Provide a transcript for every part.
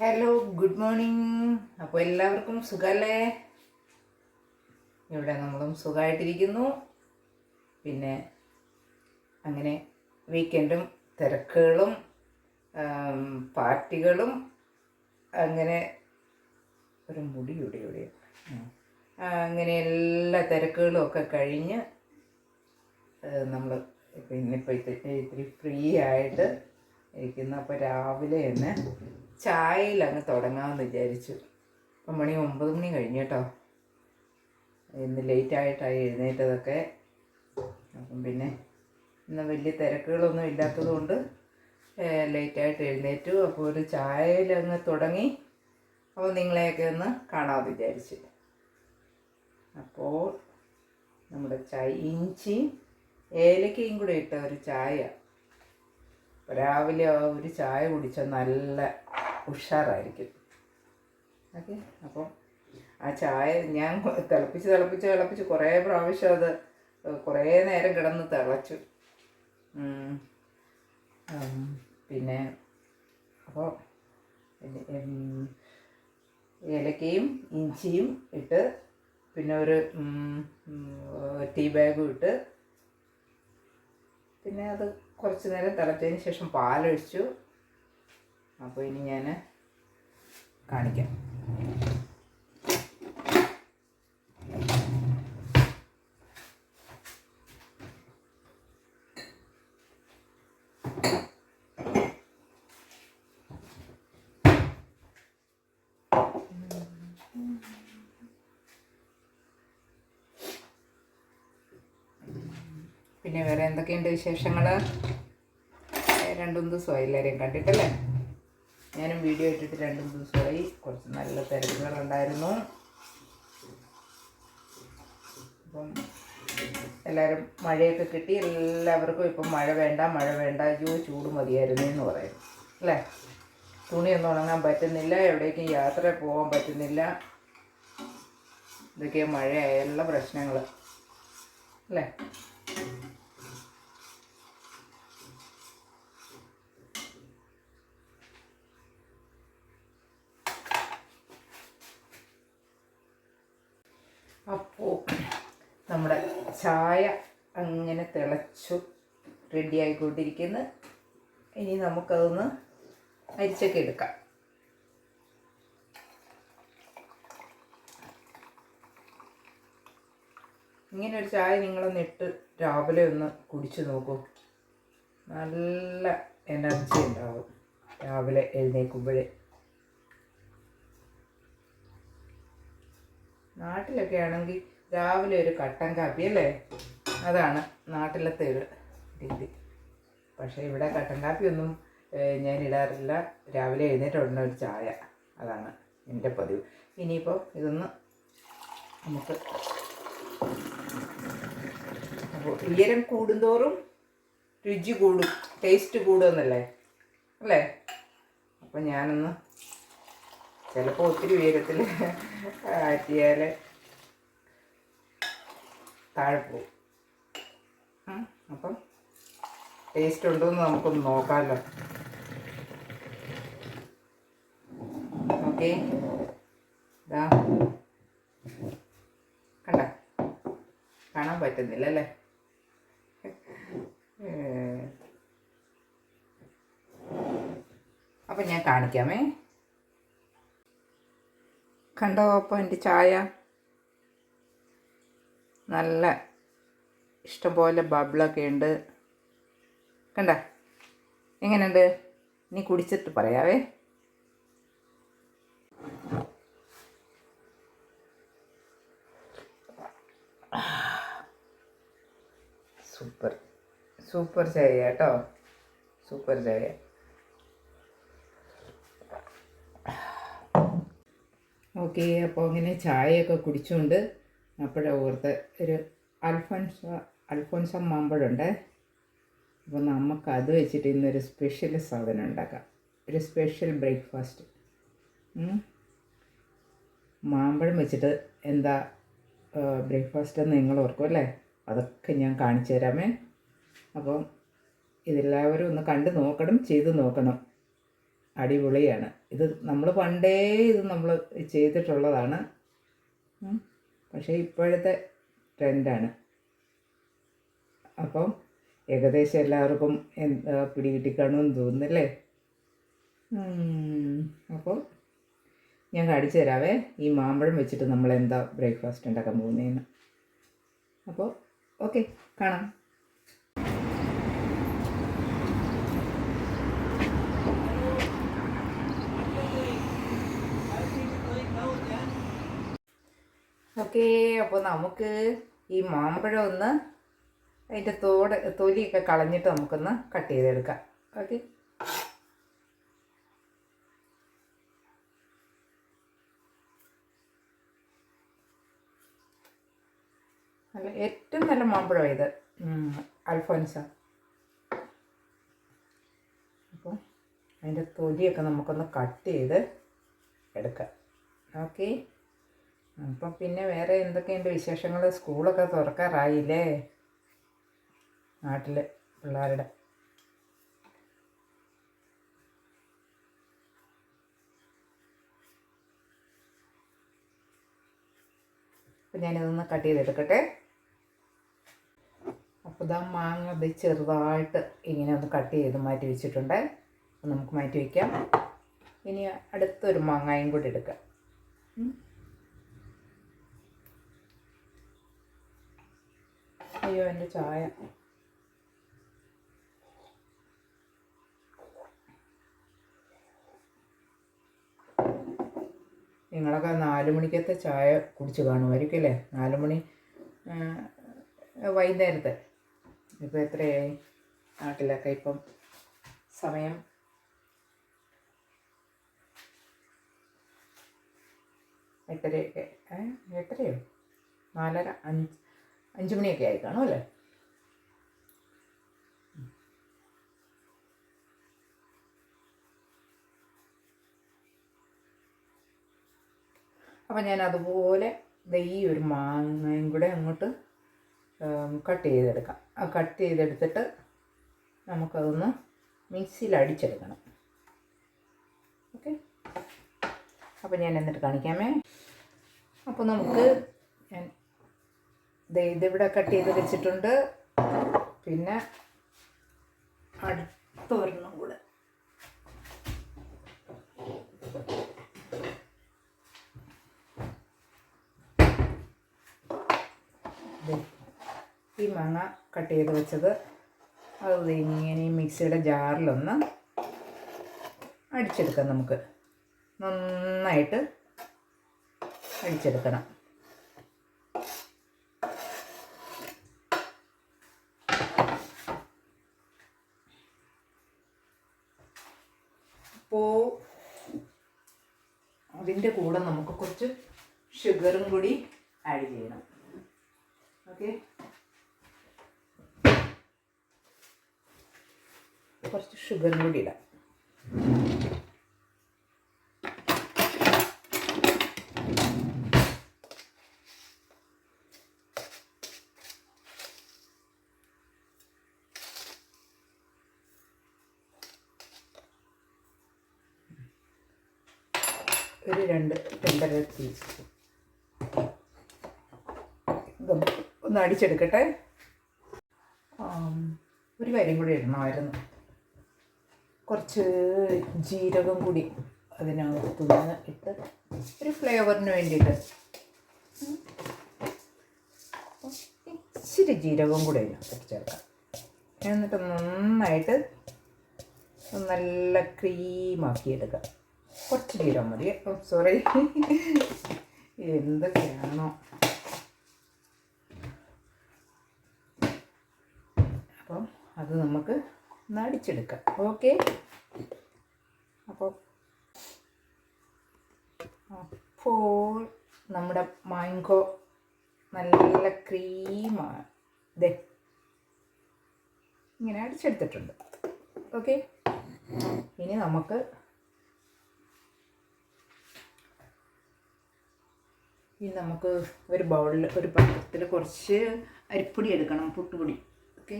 Hello good morning അപ്പോൾ എല്ലാവർക്കും സുഖമല്ലേ ഇവിടെ നമ്മളും സുഖമായിട്ടിരിക്കുന്നു പിന്നെ അങ്ങനെ വീക്കെൻഡും തിരക്കുകളും പാർട്ടികളും അങ്ങനെ ഒരു മുടി ഇവിടെ ഇവിടെ. അങ്ങനെ എല്ലാ തിരക്കുകളും ഒക്കെ കഴിഞ്ഞ് നമ്മൾ ഇപ്പം ഇന്നിപ്പോൾ ഇത്തിരി ഫ്രീ ആയിട്ട് ഇരിക്കുന്നു. അപ്പോൾ രാവിലെ തന്നെ ചായയിൽ അങ്ങ് തുടങ്ങാമെന്ന് വിചാരിച്ചു. ഇപ്പം മണി ഒമ്പത് മണി കഴിഞ്ഞു കേട്ടോ. ഇന്ന് ലേറ്റ് ആയിട്ടായി എഴുന്നേറ്റതൊക്കെ. അപ്പം പിന്നെ ഇന്ന് വലിയ തിരക്കുകളൊന്നും ഇല്ലാത്തതുകൊണ്ട് ലേറ്റായിട്ട് എഴുന്നേറ്റു. അപ്പോൾ ഒരു ചായയിൽ അങ്ങ് തുടങ്ങി. അപ്പോൾ നിങ്ങളെയൊക്കെ ഒന്ന് കാണാമെന്ന് വിചാരിച്ചു. അപ്പോൾ നമ്മുടെ ചായ ഇഞ്ചി ഏലക്കയും കൂടെ ഇട്ട ഒരു ചായ. രാവിലെ ഒരു ചായ കുടിച്ച നല്ല ഉഷാറായിരിക്കും. ഓക്കെ? അപ്പോൾ ആ ചായ ഞാൻ തിളപ്പിച്ച് തിളപ്പിച്ച് തിളപ്പിച്ച് കുറേ പ്രാവശ്യം അത് കുറേ നേരം കിടന്ന് തിളച്ചു. പിന്നെ അപ്പോൾ ഏലക്കയും ഇഞ്ചിയും ഇട്ട് പിന്നെ ഒരു ടീ ബാഗും ഇട്ട് പിന്നെ അത് കുറച്ച് നേരം തിളച്ചതിന് ശേഷം പാലൊഴിച്ചു. അപ്പോൾ ഇനി ഞാൻ കാണിക്കാം. പിന്നെ വേറെ എന്തൊക്കെയുണ്ട് വിശേഷങ്ങൾ രണ്ടു ദിവസമായി എല്ലാവരെയും കണ്ടിട്ടല്ലേ? ഞാനും വീഡിയോ ഇട്ടിട്ട് രണ്ട് ദിവസമായി. കുറച്ച് നല്ല തിരക്കുകളുണ്ടായിരുന്നു. അപ്പം എല്ലാവരും മഴയൊക്കെ കിട്ടി. എല്ലാവർക്കും ഇപ്പം മഴ വേണ്ട മഴ വേണ്ട അയ്യോ ചൂട് മതിയായിരുന്നു എന്ന് പറയും അല്ലേ? തുണിയൊന്നും ഉണങ്ങാൻ പറ്റുന്നില്ല. എവിടേക്കും യാത്ര പോകാൻ പറ്റുന്നില്ല. ഇതൊക്കെ മഴയായുള്ള പ്രശ്നങ്ങൾ അല്ലേ അപ്പോൾ നമ്മുടെ ചായ അങ്ങനെ തിളച്ചു റെഡി ആയിക്കൊണ്ടിരിക്കുന്നു. ഇനി നമുക്കതൊന്ന് അരിച്ചൊക്കെ എടുക്കാം. ഇങ്ങനെ ഒരു ചായ നിങ്ങളൊന്ന് ഇട്ട് രാവിലെ ഒന്ന് കുടിച്ചു നോക്കൂ. നല്ല എനർജി ഉണ്ടാവും രാവിലെ എഴുന്നേൽക്കുമ്പോഴേ. നാട്ടിലൊക്കെ ആണെങ്കിൽ രാവിലെ ഒരു കട്ടൻ കാപ്പി അല്ലേ? അതാണ് നാട്ടിലത്തെ ഒരു രീതി. പക്ഷേ ഇവിടെ കട്ടൻ കാപ്പിയൊന്നും ഞാൻ ഇടാറില്ല രാവിലെ എഴുന്നേറ്റ് ഉടനെ ഒരു ചായ. അതാണ് എന്റെ പതിവ്. ഇനിയിപ്പോൾ ഇതൊന്ന് നമുക്ക് അപ്പോൾ ഉയരം കൂടുന്തോറും രുചി കൂടും ടേസ്റ്റ് കൂടുമെന്നല്ലേ? അല്ലേ? അപ്പോൾ ഞാനൊന്ന് ചിലപ്പോൾ ഒത്തിരി ഉയരത്തിൽ ആറ്റിയാൽ താഴെ പോവും ഉം, അപ്പം ടേസ്റ്റ് ഉണ്ടോ എന്ന് നമുക്കൊന്ന് നോക്കാമല്ലോ ഓക്കെ ഇതാ കണ്ട? കാണാൻ പറ്റുന്നില്ല അല്ലേ അപ്പം ഞാൻ കാണിക്കാമേ. കണ്ടോ അപ്പോൾ എന്റെ ചായ? നല്ല ഇഷ്ടംപോലെ ബബിളൊക്കെ ഉണ്ട്. കണ്ട? എങ്ങനെയുണ്ട്? നീ കുടിച്ചിട്ട് പറയാവേ. സൂപ്പർ. സൂപ്പർ ചായ കേട്ടോ. സൂപ്പർ ചായ. ഓക്കെ അപ്പോൾ അങ്ങനെ ചായയൊക്കെ കുടിച്ചുകൊണ്ട് അപ്പോഴാണ് ഓർത്ത്. ഒരു അൽഫോൻസ അൽഫോൻസ മാമ്പഴുണ്ട് അപ്പോൾ നമുക്ക് അത് വെച്ചിട്ട് ഇന്നൊരു സ്പെഷ്യൽ സാധനം ഉണ്ടാക്കാം. ഒരു സ്പെഷ്യൽ ബ്രേക്ക്ഫാസ്റ്റ് മാമ്പഴം വെച്ചിട്ട് എന്താ ബ്രേക്ക്ഫാസ്റ്റ് എന്ന് നിങ്ങൾ ഓർക്കും അല്ലേ? അതൊക്കെ ഞാൻ കാണിച്ചു തരാമേ. അപ്പം ഇതെല്ലാവരും ഒന്ന് കണ്ടു നോക്കണം ചെയ്ത് നോക്കണം. അടിപൊളിയാണ്. ഇത് നമ്മൾ പണ്ടേ ഇത് നമ്മൾ ചെയ്തിട്ടുള്ളതാണ്. പക്ഷേ ഇപ്പോഴത്തെ ട്രെൻഡാണ്. അപ്പം ഏകദേശം എല്ലാവർക്കും എന്താ പിടികിട്ടിക്കാണുമെന്ന് തോന്നുന്നല്ലേ. അപ്പോൾ ഞാൻ കാണിച്ചു തരാവേ. ഈ മാമ്പഴം വെച്ചിട്ട് നമ്മൾ എന്താ ബ്രേക്ക്ഫാസ്റ്റ് ഉണ്ടാക്കാൻ പോകുന്നതെന്ന് അപ്പോൾ ഓക്കെ കാണാം. ഓക്കെ അപ്പോൾ നമുക്ക് ഈ മാമ്പഴം ഒന്ന് അതിന്റെ തോട് തൊലിയൊക്കെ കളഞ്ഞിട്ട് നമുക്കൊന്ന് കട്ട് ചെയ്തെടുക്കാം. ഓക്കെ. നല്ല ഏറ്റവും നല്ല മാമ്പഴം ഇത്. അൽഫോൻസ. അപ്പോൾ അതിന്റെ തൊലിയൊക്കെ നമുക്കൊന്ന് കട്ട് ചെയ്ത് എടുക്കാം. ഓക്കെ. അപ്പം പിന്നെ വേറെ എന്തൊക്കെയുണ്ട് വിശേഷങ്ങൾ സ്കൂളൊക്കെ തുറക്കാറായില്ലേ? നാട്ടിൽ പിള്ളേരുടെ. അപ്പം ഞാനിതൊന്ന് കട്ട് ചെയ്തെടുക്കട്ടെ. അപ്പോൾ ഇതാ മാങ്ങ ഇത് ചെറുതായിട്ട് ഇങ്ങനെ ഒന്ന് കട്ട് ചെയ്ത് മാറ്റി വെച്ചിട്ടുണ്ട്. നമുക്ക് മാറ്റി വയ്ക്കാം ഇനി അടുത്തൊരു മാങ്ങായും കൂടി എടുക്കാം. അയ്യോ എന്റെ ചായ. നിങ്ങളൊക്കെ നാല് മണിക്കത്തെ ചായ കുടിച്ച് കാണുമായിരിക്കും അല്ലേ? നാല് മണി വൈകുന്നേരത്തെ. ഇപ്പോൾ എത്രയായി? നാട്ടിലൊക്കെ ഇപ്പം സമയം? എട്ടരയൊക്കെ എത്രയോ? നാലര അഞ്ച്. അഞ്ച് മണിയൊക്കെ ആയി കാണും അല്ലേ? അപ്പം ഞാൻ അതുപോലെ ഈ ഒരു മാങ്ങയും കൂടെ അങ്ങോട്ട് കട്ട് ചെയ്തെടുക്കാം. ആ കട്ട് ചെയ്തെടുത്തിട്ട് നമുക്കതൊന്ന് മിക്സിയിൽ അടിച്ചെടുക്കണം. ഓക്കെ? അപ്പം ഞാൻ എന്നിട്ട് കാണിക്കാമേ. അപ്പോൾ നമുക്ക് ഞാൻ ഇതിവിടെ കട്ട് ചെയ്ത് വെച്ചിട്ടുണ്ട്. പിന്നെ അടുത്ത ഒരെണ്ണം കൂടെ. ഈ മാങ്ങ കട്ട് ചെയ്ത് വെച്ചത്. അത് ഇങ്ങനെ മിക്സിയുടെ ജാറിലൊന്ന് അടിച്ചെടുക്കാം നമുക്ക്. നന്നായിട്ട് അടിച്ചെടുക്കണം അപ്പോൾ അതിന്റെ കൂടെ നമുക്ക് കുറച്ച് ഷുഗറും കൂടി ആഡ് ചെയ്യണം. ഓക്കെ കുറച്ച് ഷുഗറും കൂടി ഇടാം ഒരു രണ്ട് രണ്ടര ടീസ്പൂൺ ഇതൊന്ന് അടിച്ചെടുക്കട്ടെ. ഒരു കാര്യം കൂടി ഇടണമായിരുന്നു. കുറച്ച് ജീരകം കൂടി അതിനകത്തുനിന്ന് ഇട്ട് ഒരു ഫ്ലേവറിന് വേണ്ടിയിട്ട്. ഇച്ചിരി ജീരകം കൂടി അതിനകത്ത് ചേർക്കാം. എന്നിട്ട് നന്നായിട്ട് നല്ല ക്രീമാക്കി എടുക്കാം കുറച്ച് ജീരകം മതി. സോറി എന്തൊക്കെയാണോ അപ്പം അത് നമുക്ക് നടിച്ചെടുക്കാം ഓക്കെ അപ്പോൾ അപ്പോൾ നമ്മുടെ മാങ്കോ നല്ല ക്രീമാണ്. ദേ ഇങ്ങനെ അടിച്ചെടുത്തിട്ടുണ്ട്. ഓക്കെ ഇനി നമുക്ക് ഇനി നമുക്ക് ഒരു ബൗളിൽ ഒരു പാത്രത്തിൽ കുറച്ച് അരിപ്പൊടി എടുക്കണം പുട്ടുപൊടി. ഓക്കെ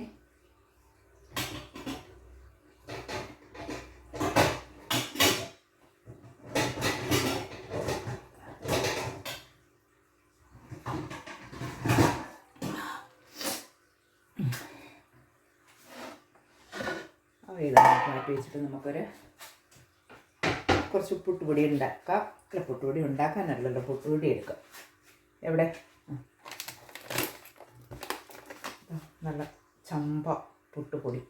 അപ്പോൾ ഇത് മാറ്റി വെച്ചിട്ട് നമുക്കൊരു കുറച്ച് പുട്ടുപൊടി ഉണ്ടാക്കാം. അല്ല പുട്ടുപൊടി ഉണ്ടാക്കാനല്ലല്ലോ പുട്ടുപൊടി എടുക്കാം. എവിടെ? നല്ല ചമ്പ പുട്ടുപൊടി.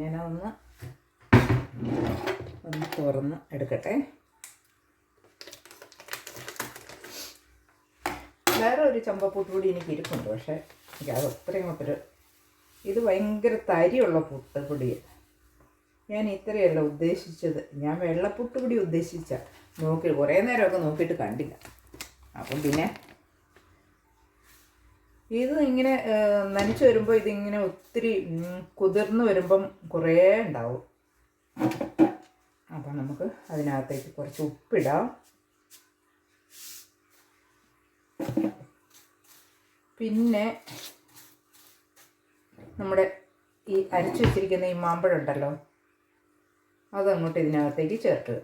ഞാനതൊന്ന് ഒന്ന് തുറന്ന് എടുക്കട്ടെ. വേറെ ഒരു ചമ്പപ്പൂട്ട് കൂടി എനിക്ക് ഇരിപ്പുണ്ട്. പക്ഷേ എനിക്ക് അത് അത്രയും അങ്ങോട്ടൊരു ഇത് ഭയങ്കര തരിയുള്ള പുട്ട് പൊടി ഞാൻ ഇത്രയല്ല ഉദ്ദേശിച്ചത്. ഞാൻ വെള്ളപ്പുട്ട് പൊടി ഉദ്ദേശിച്ച. നോക്കി കുറേ നേരമൊക്കെ നോക്കിയിട്ട് കണ്ടില്ല. അപ്പം പിന്നെ ഇത് ഇങ്ങനെ നനച്ച് വരുമ്പോൾ ഇതിങ്ങനെ ഒത്തിരി കുതിർന്ന് വരുമ്പം കുറേ ഉണ്ടാവും. അപ്പം നമുക്ക് അതിനകത്തേക്ക് കുറച്ച് ഉപ്പിടാം. പിന്നെ നമ്മുടെ ഈ അരച്ചു വെച്ചിരിക്കുന്ന ഈ മാമ്പഴം ഉണ്ടല്ലോ അതങ്ങോട്ട് ഇതിനകത്തേക്ക് ചേർക്കുക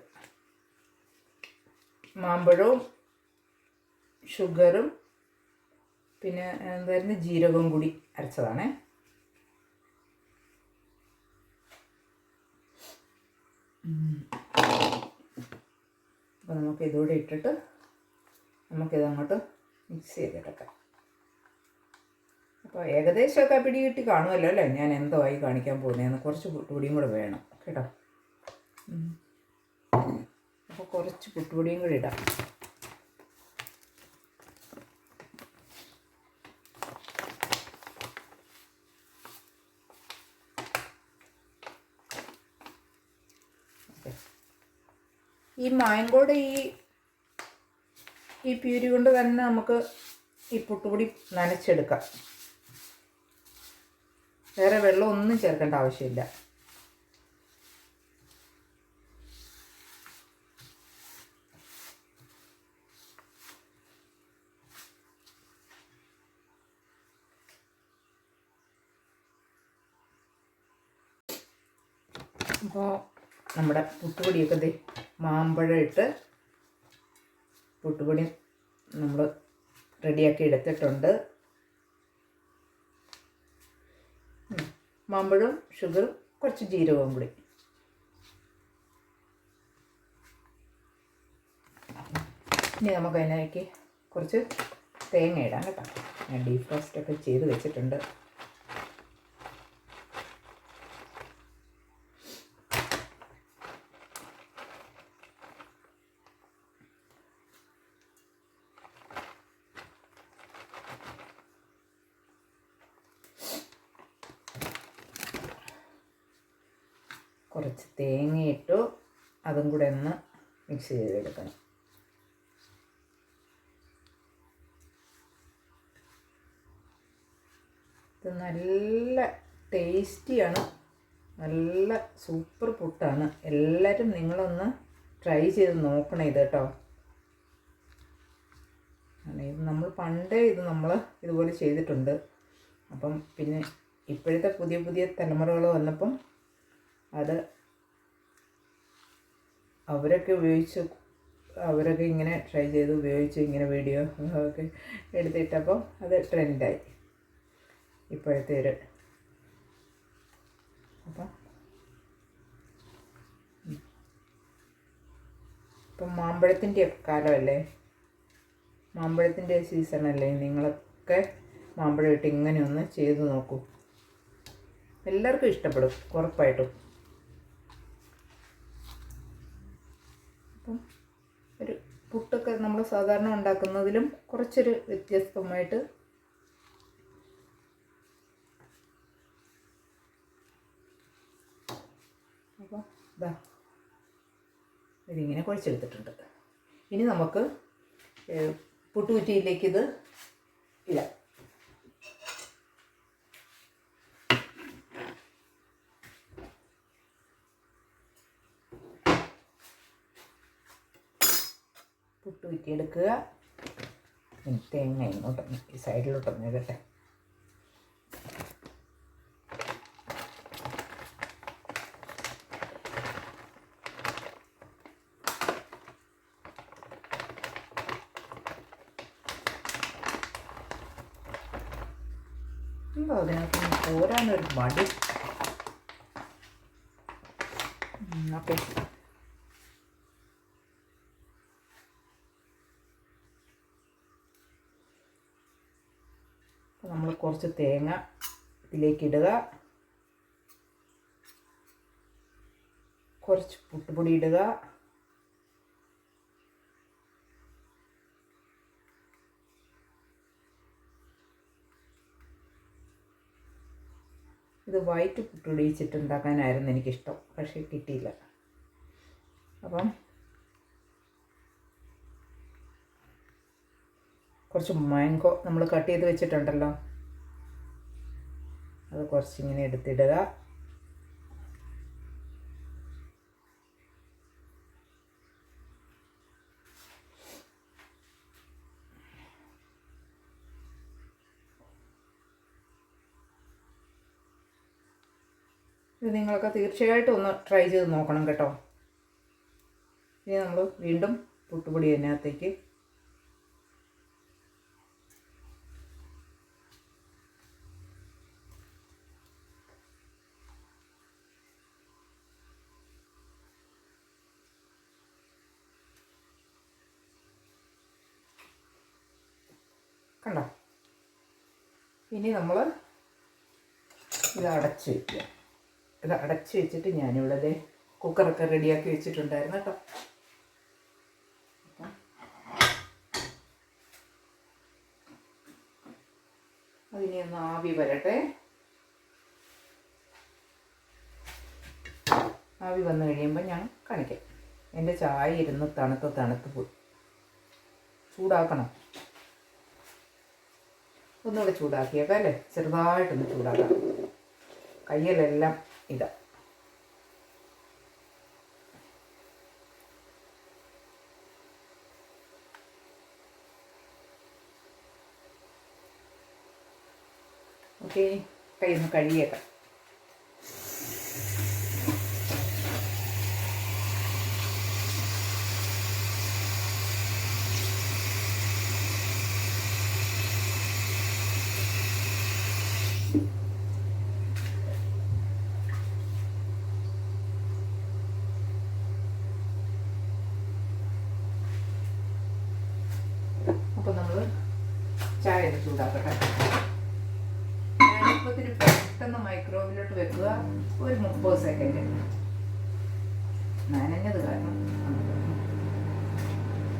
മാമ്പഴവും ഷുഗറും പിന്നെ എന്തായിരുന്നു? ജീരകവും കൂടി അരച്ചതാണേ. അപ്പോൾ നമുക്ക് ഇതോടെ ഇട്ടിട്ട് നമുക്കിതങ്ങോട്ട് മിക്സ് ചെയ്തെടുക്കാം അപ്പോൾ ഏകദേശമൊക്കെ പിടി കിട്ടി കാണുമല്ലോ അല്ലേ? ഞാൻ എന്തോ ആയി കാണിക്കാൻ പോകുന്നതെന്ന് കുറച്ച് പുട്ടുപൊടിയും കൂടെ വേണം. കേട്ടോ? അപ്പോൾ കുറച്ച് പുട്ടുപൊടിയും കൂടി ഇടാം. ഈ മാങ്കോടെ ഈ ഈ പ്യൂരി കൊണ്ട് തന്നെ നമുക്ക് ഈ പുട്ടുപൊടി നനച്ചെടുക്കാം. വേറെ വെള്ളം ഒന്നും ചേർക്കേണ്ട ആവശ്യമില്ല. അപ്പോൾ നമ്മുടെ പുട്ടുപൊടിയൊക്കെ മാമ്പഴം ഇട്ട് പുട്ടുപൊടി നമ്മൾ റെഡിയാക്കി എടുത്തിട്ടുണ്ട്. മാമ്പഴം ഷുഗറും കുറച്ച് ജീരകവും കൂടി. ഇനി നമുക്ക് അതിലേക്ക് കുറച്ച് തേങ്ങ ഇടാം കേട്ടോ. ഞാൻ ഡീപ് റോസ്റ്റൊക്കെ ചെയ്ത് വെച്ചിട്ടുണ്ട്. കുറച്ച് തേങ്ങയിട്ടു അതും കൂടെ ഒന്ന് മിക്സ് ചെയ്തെടുക്കണം. ഇത് നല്ല ടേസ്റ്റിയാണ് നല്ല സൂപ്പർ പുട്ടാണ് എല്ലാവരും നിങ്ങളൊന്ന് ട്രൈ ചെയ്ത് നോക്കണം ഇത് കേട്ടോ ഇത് നമ്മൾ പണ്ടേ ഇത് നമ്മൾ ഇതുപോലെ ചെയ്തിട്ടുണ്ട്. അപ്പം പിന്നെ ഇപ്പോഴത്തെ പുതിയ പുതിയ തലമുറകൾ വന്നപ്പം അത് അവരൊക്കെ ഉപയോഗിച്ച് അവരൊക്കെ ഇങ്ങനെ ട്രൈ ചെയ്ത് ഉപയോഗിച്ച് ഇങ്ങനെ വീഡിയോ ഒക്കെ എടുത്തിട്ടപ്പോൾ അത് ട്രെൻഡായി ഇപ്പോഴത്തെ ഒരു അപ്പം ഇപ്പം മാമ്പഴത്തിന്റെ കാലമല്ലേ? മാമ്പഴത്തിന്റെ സീസണല്ലേ നിങ്ങളൊക്കെ മാമ്പഴം ഇട്ട് ഇങ്ങനെ ഒന്ന് ചെയ്ത് നോക്കൂ. എല്ലാവർക്കും ഇഷ്ടപ്പെടും ഉറപ്പായിട്ടും അപ്പം ഒരു പുട്ടൊക്കെ നമ്മൾ സാധാരണ ഉണ്ടാക്കുന്നതിലും കുറച്ചൊരു വ്യത്യസ്തമായിട്ട് അപ്പോൾ ഇതാ ഇതിങ്ങനെ കുഴച്ചെടുത്തിട്ടുണ്ട്. ഇനി നമുക്ക് പുട്ടുകുറ്റിയിലേക്ക് ഇത് ഇടാം. ഇനി തേങ്ങ ഇങ്ങോട്ടൊന്ന് ഈ സൈഡിലോട്ടൊന്ന് ഇടട്ടെ. എന്താ അതിനകത്ത് പോരാനൊരു മടി ഓക്കെ നമ്മൾ കുറച്ച് തേങ്ങ ഇതിലേക്ക് ഇടുക. കുറച്ച് പുട്ടുപൊടി ഇടുക. ഇത് വൈറ്റ് പുട്ടുപൊടിച്ചിട്ടുണ്ടാക്കാനായിരുന്നു എനിക്കിഷ്ടം പക്ഷേ കിട്ടിയില്ല. അപ്പം കുറച്ച് മാങ്കോ നമ്മൾ കട്ട് ചെയ്ത് വെച്ചിട്ടുണ്ടല്ലോ. അത് കുറച്ചിങ്ങനെ എടുത്തിടുക. ഇത് നിങ്ങളൊക്കെ തീർച്ചയായിട്ടും ഒന്ന് ട്രൈ ചെയ്ത് നോക്കണം കേട്ടോ. ഇനി നമ്മൾ വീണ്ടും പുട്ടുപൊടി അതിനകത്തേക്ക് കണ്ടോ? ഇനി നമ്മൾ ഇത് അടച്ച് വയ്ക്കുക ഇത് അടച്ച് വെച്ചിട്ട് ഞാനിവിടെ കുക്കറൊക്കെ റെഡിയാക്കി വെച്ചിട്ടുണ്ടായിരുന്നു കേട്ടോ. അതിനി ഒന്ന് ആവി വരട്ടെ. ആവി വന്നു കഴിയുമ്പോൾ ഞാൻ കാണിക്കാം. എന്റെ ചായ ഇരുന്ന് തണുത്ത് തണുത്ത് പോയി. ചൂടാക്കണം. ഒന്നുകൂടെ ചൂടാക്കിയേക്കാം അല്ലേ? ചെറുതായിട്ടൊന്ന് ചൂടാക്കാം. കയ്യിലെല്ലാം ഇതാ. ഓക്കെ കൈ ഒന്ന് കഴുകിയേക്കാം അപ്പോൾ നമ്മൾ ചായ ഒന്ന് ചൂടാക്കട്ടെ ഞാനിപ്പത്തിന് പെട്ടെന്ന് മൈക്രോവേവിലോട്ട് വെക്കുക ഒരു മുപ്പത് സെക്കൻഡ് നനഞ്ഞത് കാരണം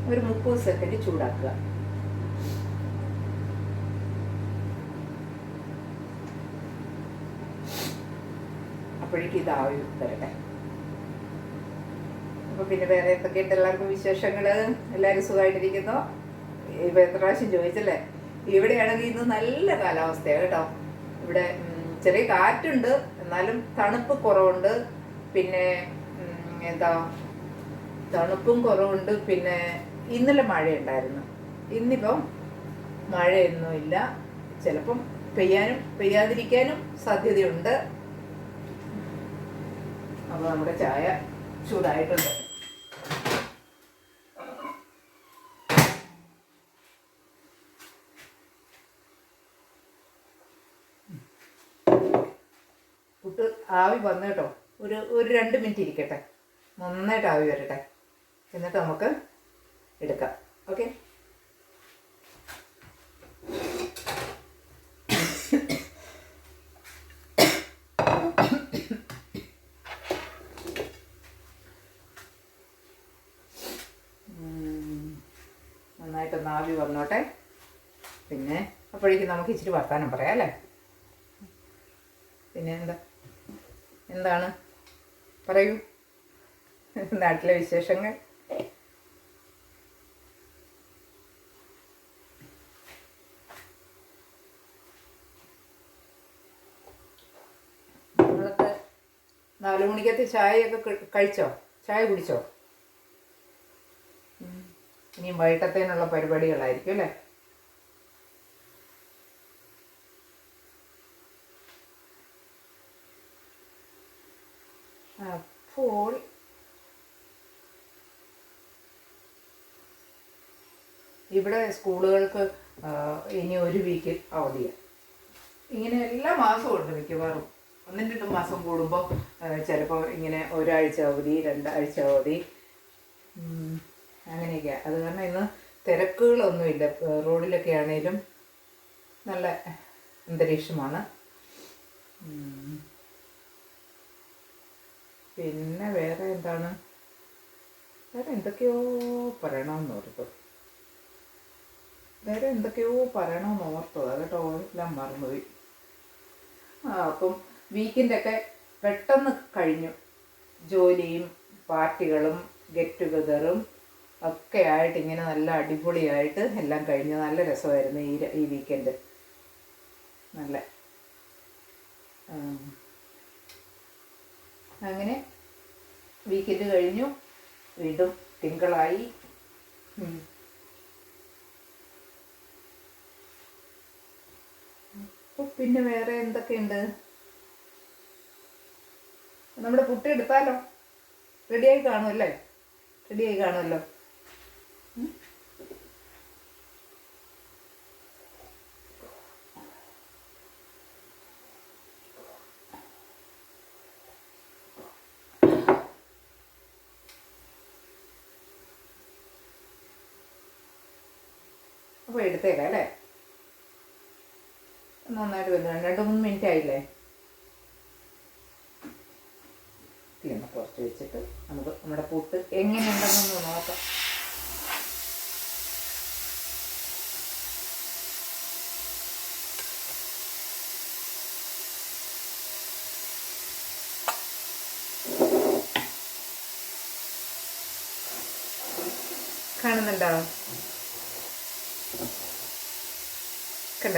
ഒരു മുപ്പത് സെക്കൻഡ് ചൂടാക്കുക. അപ്പോഴേക്കും ഇതാവി തരട്ടെ അപ്പൊ പിന്നെ വേറെ എന്തൊക്കെയുണ്ട് എല്ലാവർക്കും വിശേഷങ്ങൾ? എല്ലാവരും സുഖമായിട്ടിരിക്കുന്നു? ഇപ്പൊ എത്ര പ്രാവശ്യം ചോദിച്ചല്ലേ? ഇവിടെയാണെങ്കിൽ ഇന്ന് നല്ല കാലാവസ്ഥയാണ് കേട്ടോ. ഇവിടെ ചെറിയ കാറ്റുണ്ട്. എന്നാലും തണുപ്പ് കുറവുണ്ട്. പിന്നെ എന്താ തണുപ്പും കുറവുണ്ട്. പിന്നെ ഇന്നലെ മഴയുണ്ടായിരുന്നു. ഇന്നിപ്പം മഴയൊന്നുമില്ല ചിലപ്പം പെയ്യാനും പെയ്യാതിരിക്കാനും സാധ്യതയുണ്ട്. അപ്പോൾ നമ്മുടെ ചായ ചൂടായിട്ടുണ്ട്. പുട്ട് ആവി വന്നു കേട്ടോ. ഒരു ഒരു രണ്ട് മിനിറ്റ് ഇരിക്കട്ടെ. നന്നായിട്ട് ആവി വരട്ടെ. എന്നിട്ട് നമുക്ക് എടുക്കാം. ഓക്കെ? നന്നായിട്ടൊന്ന് ആവി വന്നോട്ടെ. പിന്നെ അപ്പോഴേക്കും നമുക്ക് ഇച്ചിരി വർത്താനം പറയാം അല്ലേ? പിന്നെ എന്താ? എന്താണ്? പറയൂ. നാട്ടിലെ വിശേഷങ്ങൾ? നാലു മണിക്കത്തെ ചായയൊക്കെ കഴിച്ചോ? ചായ കുടിച്ചോ. ഇനിയും വൈകിട്ടത്തേനുള്ള പരിപാടികളായിരിക്കും അല്ലേ? അപ്പോൾ ഇവിടെ സ്കൂളുകൾക്ക് ഇനി ഒരു വീക്ക് അവധിയാണ് ഇങ്ങനെ എല്ലാ മാസവും ഉണ്ട് മിക്കവാറും. ഒന്നും രണ്ടും മാസം കൂടുമ്പോൾ ചിലപ്പോൾ ഇങ്ങനെ ഒരാഴ്ച അവധി രണ്ടാഴ്ച അവധി. അങ്ങനെയൊക്കെ. അത് കാരണം ഇന്ന് തിരക്കുകളൊന്നുമില്ല. റോഡിലൊക്കെ ആണെങ്കിലും നല്ല അന്തരീക്ഷമാണ്. പിന്നെ വേറെ എന്താണ്? വേറെ എന്തൊക്കെയോ പറയണമെന്ന് ഓർത്തു. വേറെ എന്തൊക്കെയോ പറയണമെന്ന് ഓർത്തു. കേട്ടോ എല്ലാം മറന്നുപോയി. ആ അപ്പം വീക്കെൻഡൊക്കെ പെട്ടെന്ന് കഴിഞ്ഞു. ജോലിയും പാർട്ടികളും ഗെറ്റ് ടുഗദറും ഒക്കെ ആയിട്ട് ഇങ്ങനെ നല്ല അടിപൊളിയായിട്ട് എല്ലാം കഴിഞ്ഞു. നല്ല രസമായിരുന്നു ഈ ഈ വീക്കെൻഡ് നല്ല. അങ്ങനെ വീക്കെൻഡ് കഴിഞ്ഞു. വീണ്ടും തിങ്കളായി. പിന്നെ വേറെ എന്തൊക്കെയുണ്ട്? നമ്മുടെ പുട്ട് എടുത്താലോ? റെഡിയായി കാണുമല്ലേ റെഡിയായി കാണുമല്ലോ. അപ്പൊ അപ്പോൾ എടുത്തേക്കാം അല്ലേ? നന്നായിട്ട് വരുന്നു രണ്ട് മൂന്ന് മിനിറ്റ് ആയില്ലേ തീർന്ന് കുറച്ച് വെച്ചിട്ട് നമുക്ക് നമ്മുടെ പുട്ട് എങ്ങനെയുണ്ടെന്നൊന്ന് നോക്കാം. കാണുന്നുണ്ടോ? കണ്ട?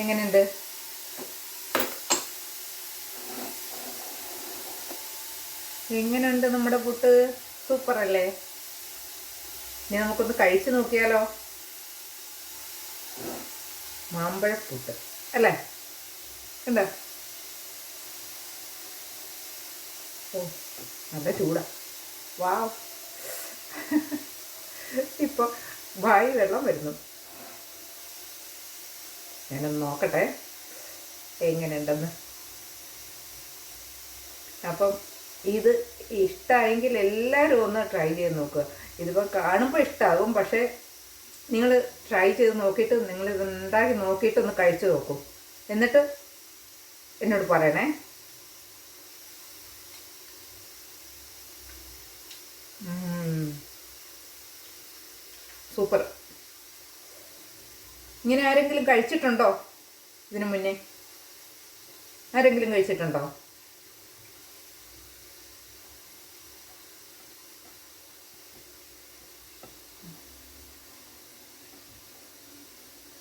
എങ്ങനെയുണ്ട്? എങ്ങനെയുണ്ട് നമ്മുടെ പുട്ട്? സൂപ്പർ അല്ലേ? ഇനി നമുക്കൊന്ന് കഴിച്ചു നോക്കിയാലോ? മാമ്പഴപ്പുട്ട് അല്ലേ? കണ്ടോ? ഓ നല്ല ചൂടാ. വാ ഇപ്പോൾ വായി വെള്ളം വരുന്നു. ഞാനൊന്ന് നോക്കട്ടെ. എങ്ങനെയുണ്ടെന്ന്. അപ്പം ഇത് ഇഷ്ടമായെങ്കിൽ എല്ലാവരും ഒന്ന് ട്രൈ ചെയ്ത് നോക്കുക ഇതിപ്പോൾ കാണുമ്പോൾ ഇഷ്ടമാകും പക്ഷേ നിങ്ങൾ ട്രൈ ചെയ്ത് നോക്കിയിട്ട് നിങ്ങൾ ഇത് ഉണ്ടാക്കി നോക്കിയിട്ട് ഒന്ന് കഴിച്ചു നോക്കും. എന്നിട്ട് എന്നോട് പറയണേ. സൂപ്പർ. ഇങ്ങനെ ആരെങ്കിലും കഴിച്ചിട്ടുണ്ടോ ഇതിനു മുന്നേ? ആരെങ്കിലും കഴിച്ചിട്ടുണ്ടോ?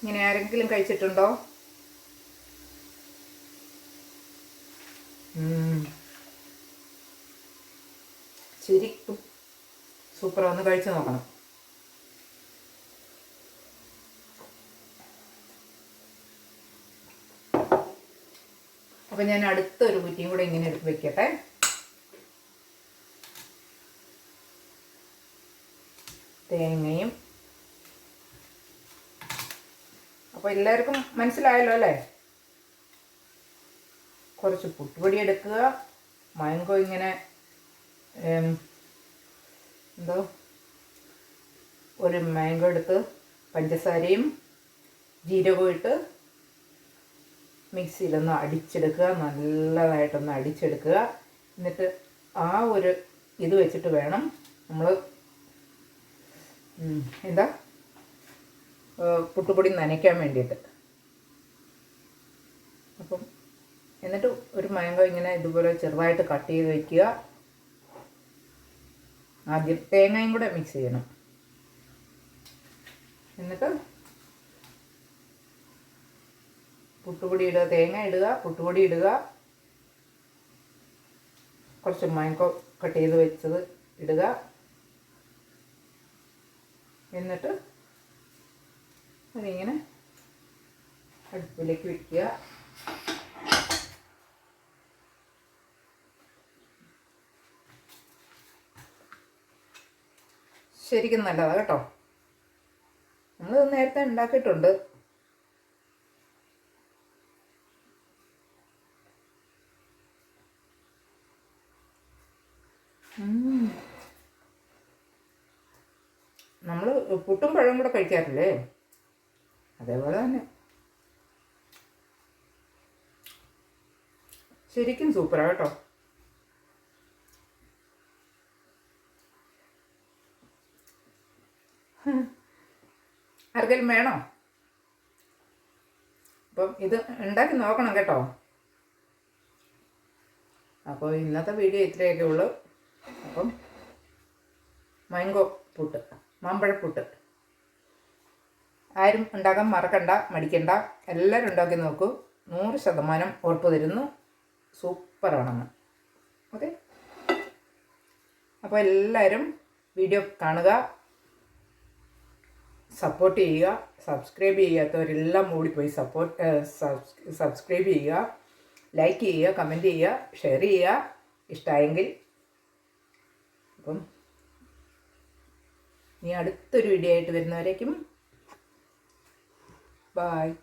ഇങ്ങനെ ആരെങ്കിലും കഴിച്ചിട്ടുണ്ടോ. ശരിക്കും സൂപ്പർ ഒന്ന് കഴിച്ചു നോക്കണം. അപ്പം ഞാൻ അടുത്തൊരു കുറ്റിയും കൂടെ ഇങ്ങനെ എടുത്ത് വെക്കട്ടെ. തേങ്ങയും അപ്പോൾ എല്ലാവർക്കും മനസ്സിലായല്ലോ അല്ലേ? കുറച്ച് പുട്ടുപൊടി എടുക്കുക. മാങ്കോ ഇങ്ങനെ എന്തോ ഒരു മാങ്കോ എടുത്ത് പഞ്ചസാരയും ജീരകവും ഇട്ട് മിക്സിയിലൊന്ന് അടിച്ചെടുക്കുക. നല്ലതായിട്ടൊന്ന് അടിച്ചെടുക്കുക. എന്നിട്ട് ആ ഒരു ഇത് വെച്ചിട്ട് വേണം നമ്മൾ എന്താ? പുട്ടുപൊടി നനയ്ക്കാൻ വേണ്ടിയിട്ട്. അപ്പം എന്നിട്ട് ഒരു മാങ്കോ ഇങ്ങനെ ഇതുപോലെ ചെറുതായിട്ട് കട്ട് ചെയ്ത് വയ്ക്കുക ആദ്യം തേങ്ങയും കൂടെ മിക്സ് ചെയ്യണം. എന്നിട്ട് പുട്ടുപൊടി ഇടുക തേങ്ങ ഇടുക പുട്ടുപൊടി ഇടുക. കുറച്ച് മാങ്കോ കട്ട് ചെയ്ത് വെച്ചത് ഇടുക. എന്നിട്ട് അതിങ്ങനെ അടുപ്പിലേക്ക് വെക്കുക. ശരിക്കും നല്ലതാണ് കേട്ടോ. നമ്മൾ നേരത്തെ ഉണ്ടാക്കിയിട്ടുണ്ട്. നമ്മൾ പുട്ടും പഴവും കൂടെ കഴിക്കാറില്ലേ? അതേപോലെ തന്നെ. ശരിക്കും സൂപ്പറാ കേട്ടോ. ആർക്കെങ്കിലും വേണോ? അപ്പം ഇത് ഉണ്ടാക്കി നോക്കണം കേട്ടോ. അപ്പോൾ ഇന്നത്തെ വീഡിയോ ഇത്രയൊക്കെ ഉള്ളൂ. അപ്പം മാങ്കോ പുട്ട് മാമ്പഴപ്പുട്ട്. ആരും ഉണ്ടാക്കാൻ മറക്കണ്ട മടിക്കണ്ട. എല്ലാവരും ഉണ്ടാക്കി നോക്കൂ. നൂറ് ശതമാനം ഉറപ്പ് തരുന്നു. സൂപ്പറാണെന്ന്. ഓക്കെ? അപ്പോൾ എല്ലാവരും വീഡിയോ കാണുക. സപ്പോർട്ട് ചെയ്യുക. സബ്സ്ക്രൈബ് ചെയ്യാത്തവരെല്ലാം ഓടിപ്പോയി സപ്പോർട്ട് സബ്സ്ക്രൈബ് ചെയ്യുക. ലൈക്ക് ചെയ്യുക കമന്റ് ചെയ്യുക ഷെയർ ചെയ്യുക. ഇഷ്ടമായെങ്കിൽ അപ്പം ഇനി അടുത്തൊരു വീഡിയോ ആയിട്ട് വരുന്നവരേക്കും Bye.